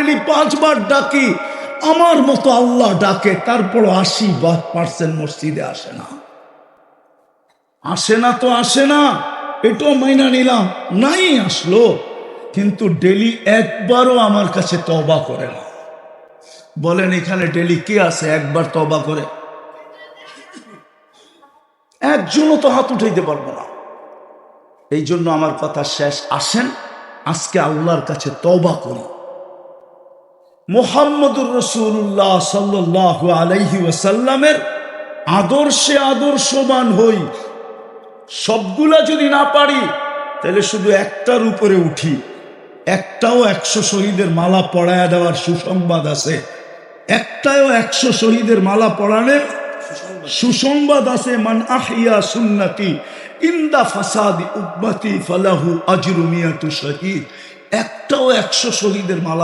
Daily পাঁচবার ডাকি, আমার মতো আল্লাহ ডাকে তারপর আশি পার্সেন্ট মসজিদে আসে না। আসে না তো আসে না, এটাও মাইনা নিলাম, নাই আসলো, কিন্তু ডেলি একবারও আমার কাছে তবা করে না। বলেন, এখানে ডেলি কে আছে একবার তবা করে? একজনও তো হাত উঠাইতে পারব না। এই জন্য আমার কথা শেষ, আসেন, আজকে আল্লাহর কাছে তবা করি। মোহাম্মদুর রসুল্লাহ সাল্লাহ আলাইহি ওয়াসাল্লামের আদর্শে আদর্শবান হই। সবগুলা যদি না পারি, তাহলে শুধু একটার উপরে উঠি। একটাও একশো শহীদের মালা পড়ায় দেওয়ার সুসংবাদ আছে। একটাও একশো শহীদের মালা পড়ানোর সুসংবাদ আছে। মান আহিয়া সুন্নতি ইন্দা ফাসাদি উম্মতি ফালাহু আজরুমিয়াতু শহীদ। একটাও একশো শহীদের মালা